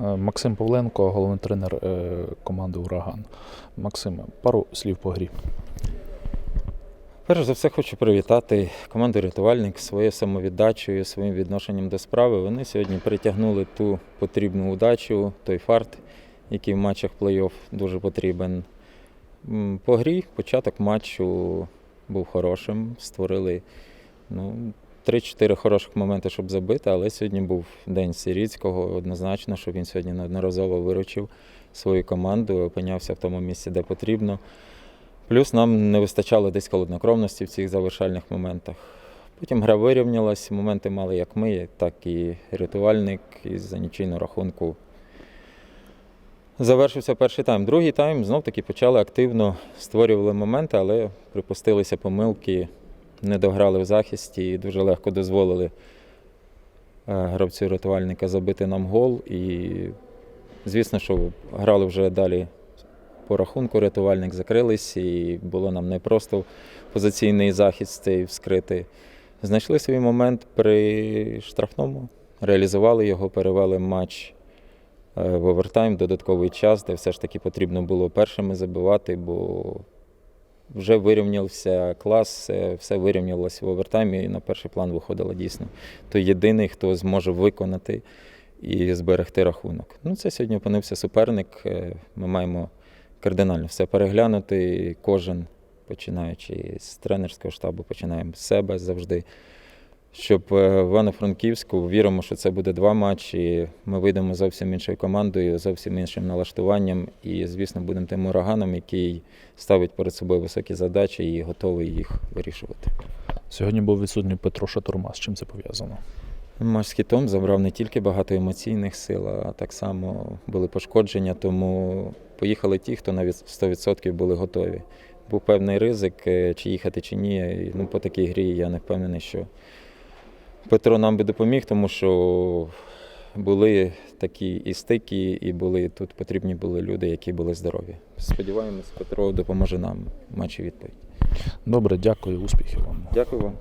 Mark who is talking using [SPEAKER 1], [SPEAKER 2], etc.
[SPEAKER 1] Максим Павленко, головний тренер е, команди Ураган. Максиме, пару слів по грі.
[SPEAKER 2] Перш за все хочу привітати команду рятувальник своєю самовіддачею, своїм відношенням до справи. Вони сьогодні притягнули ту потрібну удачу, той фарт, який в матчах плей-офф дуже потрібен. По грі початок матчу був хорошим. Створили ну, 3-4 хороших моменти, щоб забити, але сьогодні був день Сіріцького. Однозначно, що він сьогодні неодноразово виручив свою команду, опинявся в тому місці, де потрібно. Плюс нам не вистачало десь холоднокровності в цих завершальних моментах. Потім гра вирівнялась, моменти мали як ми, так і рятувальник із за нічийного рахунку. Завершився перший тайм. Другий тайм знов таки почали активно створювали моменти, але припустилися помилки, не дограли в захисті і дуже легко дозволили е, гравцю рятувальника забити нам гол. І звісно, що грали вже далі по рахунку рятувальник закрились, і було нам непросто позиційний захист цей вскрити. Знайшли свій момент при штрафному, реалізували його, перевели матч е, в овертайм, додатковий час, де все ж таки потрібно було першими забивати, бо вже вирівнявся клас, все- вирівнялося в овертаймі, і на перший план виходило дійсно. той єдиний, хто зможе виконати і зберегти рахунок. Ну, це сьогодні опинився суперник. Е, Ми маємо кардинально все переглянути. Кожен, починаючи з тренерського штабу, починаємо з себе завжди. Щоб е, в Івано-Франківську віримо, що це буде два матчі. Ми вийдемо зовсім іншою командою, зовсім іншим налаштуванням. І, звісно, будемо тим ураганом, який ставить перед собою високі задачі і готовий їх вирішувати.
[SPEAKER 1] Сьогодні був відсутній Петро Шатурма. З чим це пов'язано?
[SPEAKER 2] Матч з кітом забрав не тільки багато емоційних сил, а так само були пошкодження, тому поїхали ті, хто навіть 100% були готові. Був певний ризик, е, чи їхати, чи ні. Ну, по такій грі я не впевнений, що Петро нам би допоміг, тому що були такі і стики, і були тут потрібні були люди, які були здорові. Сподіваємось, Петро допоможе нам в матчі відповідь.
[SPEAKER 1] Добре, дякую, успіхів вам.
[SPEAKER 2] Дякую вам.